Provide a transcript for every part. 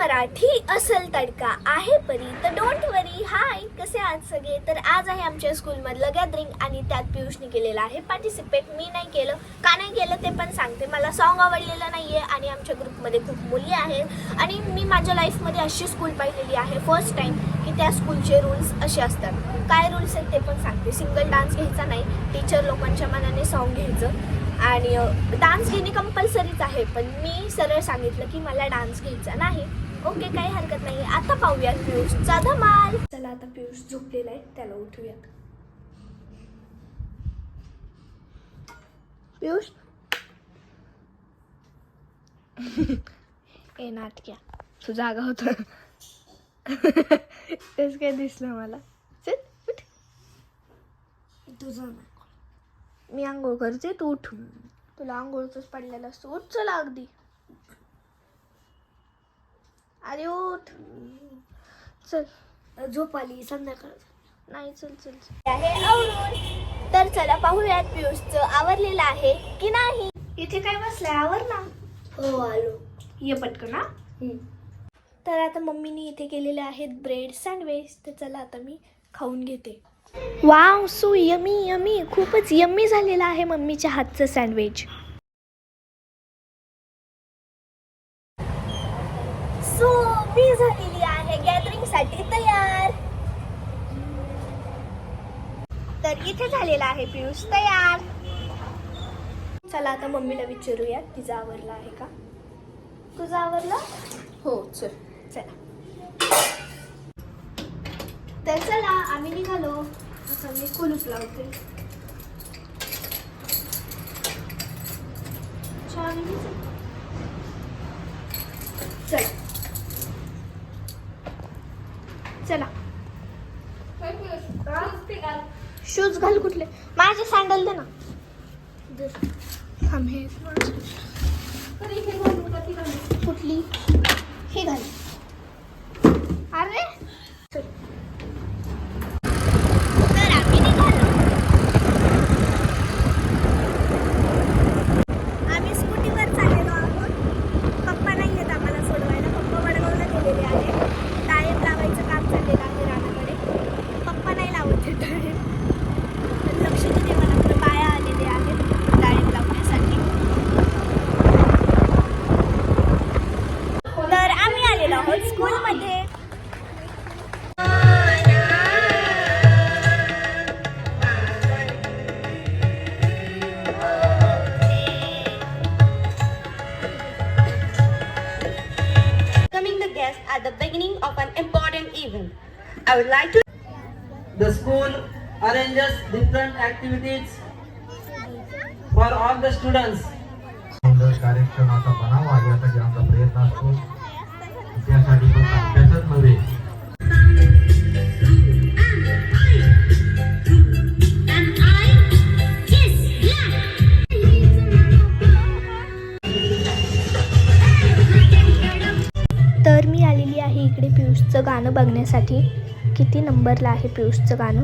मराठी असल तडका आहे परी तर डोंट वरी हाय कसे आहात सगळे? तर आज आहे आमच्या स्कूलमधलं गॅदरिंग आणि त्यात पियुषने केलेलं आहे. पार्टिसिपेट मी नाही केलं का नाही केलं ते पण सांगते. मला सॉन्ग आवडलेलं नाही आहे आणि आमच्या ग्रुपमध्ये खूप मुली आहेत. आणि मी माझ्या लाईफमध्ये अशी स्कूल पाहिलेली आहे. फर्स्ट टाईम की त्या स्कूलचे रूल्स असे असतात. काय रूल्स आहेत ते पण सांगते. सिंगल डान्स घ्यायचा नाही. टीचर लोकांच्या मनाने सॉन्ग घ्यायचं. आणि डान्स घेणे कंपल्सरीच आहे. पण मी सरळ सांगितलं की मला डान्स घ्यायचा नाही. ओके काही हरकत नाही. आता पाहूयात पियुषचा धमाल. चला आता पियुष झोपलेला आहे. त्याला उठूयात पियुष ए नाटक्या. तू जागा होतं. तेच काय दिसलं मला. चल उठ. तुझं मी आंघोळ करते तू उठ. तुला आंघोळच पडलेलं असतो. उठ चला अगदी. अरे उठ. चल. झोप आली संध्याकाळ नाही चल चल चल. आहे आवरून तर चला पाहूयात पियुषचं आवरलेलं आहे की नाही. इथे काय बसलाय? आवर ना हो आलो. ये पटकन हा. तर आता मम्मीने इथे केलेले आहेत ब्रेड सँडविच तर चला आता मी खाऊन घेते. वाव सो यमी यमी खूपच यम्मी झालेलं आहे मम्मीच्या हातचं सँडविच सो मी झालेली आहे गॅदरिंगसाठी तयार. तर इथे झालेला आहे पियुष तयार. चला आता मम्मीला विचारूया तिचा आवरला आहे का? तुझा आवरला? हो चल. चला. तर चला आम्ही निघालो. असं मी कुलूप लावते. चला. चला. शूज घाल कुठले? माझे सँडल दे ना. कुठली? welcoming the guests at the beginning of an important event. I would like to The school arranges different activities for all the students. सुंदर कार्यक्रमाचा बनावा यासाठी आमचा प्रयत्न असतो त्यासाठी फक्त अभ्यासच नव्हे गाणं बघण्यासाठी किती नंबरला आहे पियुषचं गाणं?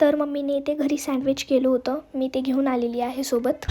तर मम्मीने ते घरी सँडविच केलं होतं. मी ते घेऊन आलेली आहे सोबत.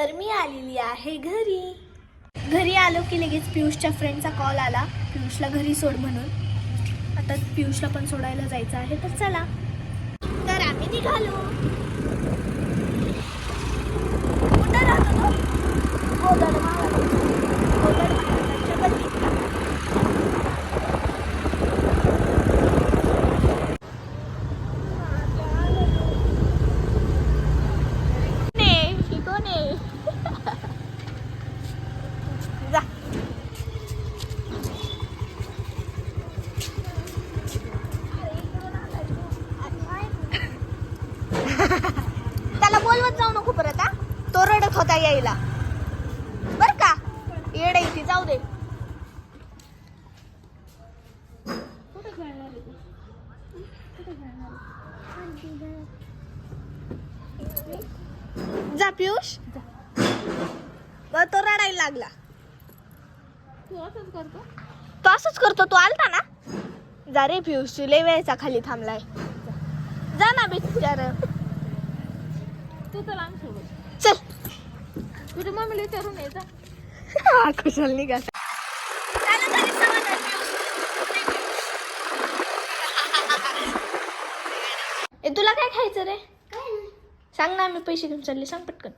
तर मी आलेली आहे घरी. घरी आलो की लगेच पियुषच्या फ्रेंडचा कॉल आला. पियुषला घरी सोड म्हणून. आता पियुषला पण सोडायला जायचं आहे तर चला. तर आम्ही निघालो. कुठं राहतो तो. हो, गोदड महाराज गोदड महाराजांच्या गल्लीत. ने, ही कोण आहे? जा बोलवत जाऊ नको परत हा? तो रडत होता यायला. बर का? येड इथे जाऊ दे. जा पियुष. बरं, तो रडायला लागला. तो असंच करतो? तो आलता ना? जा रे पियुष तू लय वेळचा खाली थांबलाय. जा ना बिचार. तू तर आमच्यासोबत चल. तुझ्या मम्मीला विचारून ये जा. हा कुशल निघा. ए तुला काय खायचं रे? सांग ना मी पैसे घेऊन चालले सांग पटकन.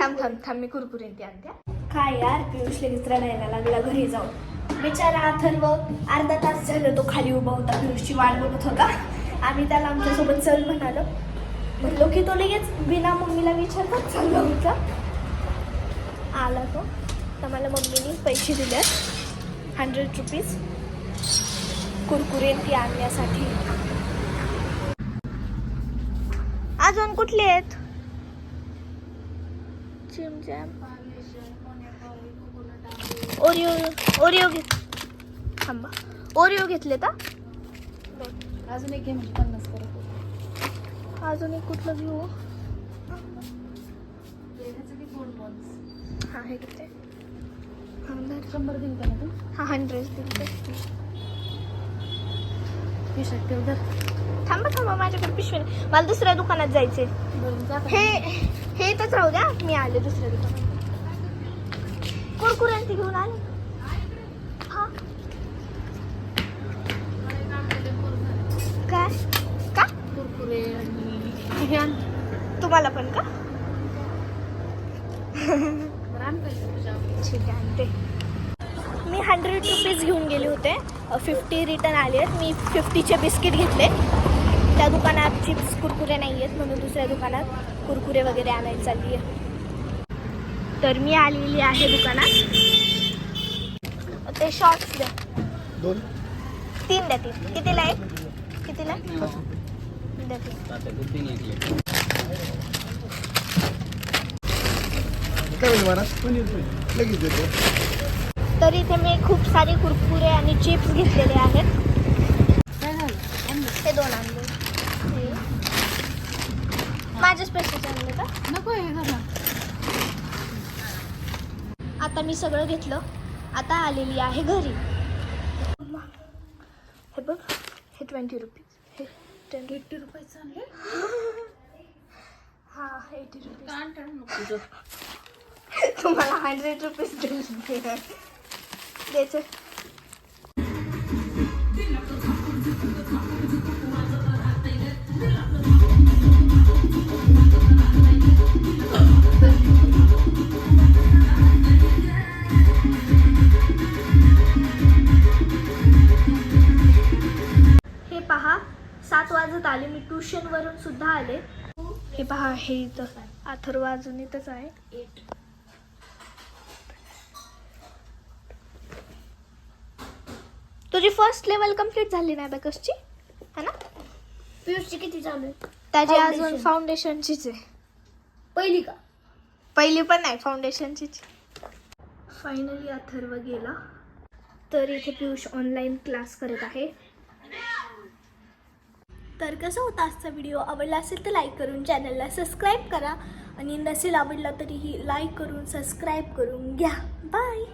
थांब थांब थांब मी कुरकुरे ते आणत्या काय यार पियुष लगेच रडायला लागला घरी जाऊन. बिचारा अथर्व अर्धा तास झालं तो खाली उभा होता पियुषची वाट बघत होता. आम्ही त्याला आमच्यासोबत चल म्हणालो. म्हणलो की तो लगेच बिना मम्मीला विचारताच चालला होता. आला तो. तर मला मम्मीने पैसे दिलेत हंड्रेड रुपीज कुरकुरे ती आणण्यासाठी. अजून कुठले आहेत? चिमचॅम ओरिओ ओरिओ घेत थांबा. ओरिओ घेतले का अजून एक घे म्हणजे पन्नास. अजून एक कुठलं घेऊ? हा हे घेते. हा, धर. शंभर देऊ का ना तू? हा हंड्रेड दिले पिशात ठेव धर थांबा थांबा माझ्याकडे पिशवी नाही. मला दुसऱ्या दुकानात जायचे बरं जा हे हे इथंच राहू द्या. मी आले दुसऱ्या दुकानात. ते घेऊन आले हा काय का कुरकुरे आणि हे आण तुम्हाला पण का? ठीक आहे मी हंड्रेड रुपीज घेऊन गेले होते. फिफ्टी रिटर्न आले आहेत. मी फिफ्टीचे बिस्किट घेतले. त्या दुकानात चिप्स कुरकुरे नाही आहेत म्हणून दुसऱ्या दुकानात कुरकुरे वगैरे आणायला चालली आहे. तर मी आलेली आहे दुकानात. ते शॉर्ट्स द्या. दोन. तीन द्या तीन. कितीला आहे? कितीला? द्या तीन. काय होईल महाराज लगेच देतो तर इथे मी खूप सारे कुरकुरे आणि चिप्स घेतलेले आहेत. हे दोन आणले. हे. माझ्याच पैशाचे आणले का? नको हे आता मी सगळं घेतलं. आता आलेली आहे घरी. हे बघ हे ट्वेंटी रुपीज हे ट्वेंटी रुपयाचं आणलं तुझं तुम्हाला हंड्रेड रुपीज द्यायचं हे पहा सात वाजत आले. मी ट्युशनवरून सुद्धा आले. हे पहा हे इथं. अथर्व अजून इथंच आहे. तुझी फर्स्ट लेवल कंप्लीट झाली नाही बॅकसची है ना? पियुषची किती चालू आहे त्याची अजून. फाउंडेशनचीच आहे. पहिली का? पहिली पण नाही फाउंडेशनचीच फायनली अथर्व गेला. तर इथे पियुष ऑनलाईन क्लास करत आहे. तर कसं होता आजचा व्हिडिओ आवडला असेल तर लाईक करून चॅनलला सबस्क्राईब करा. आणि नसेल आवडला तरीही लाईक करून सबस्क्राईब करून घ्या. बाय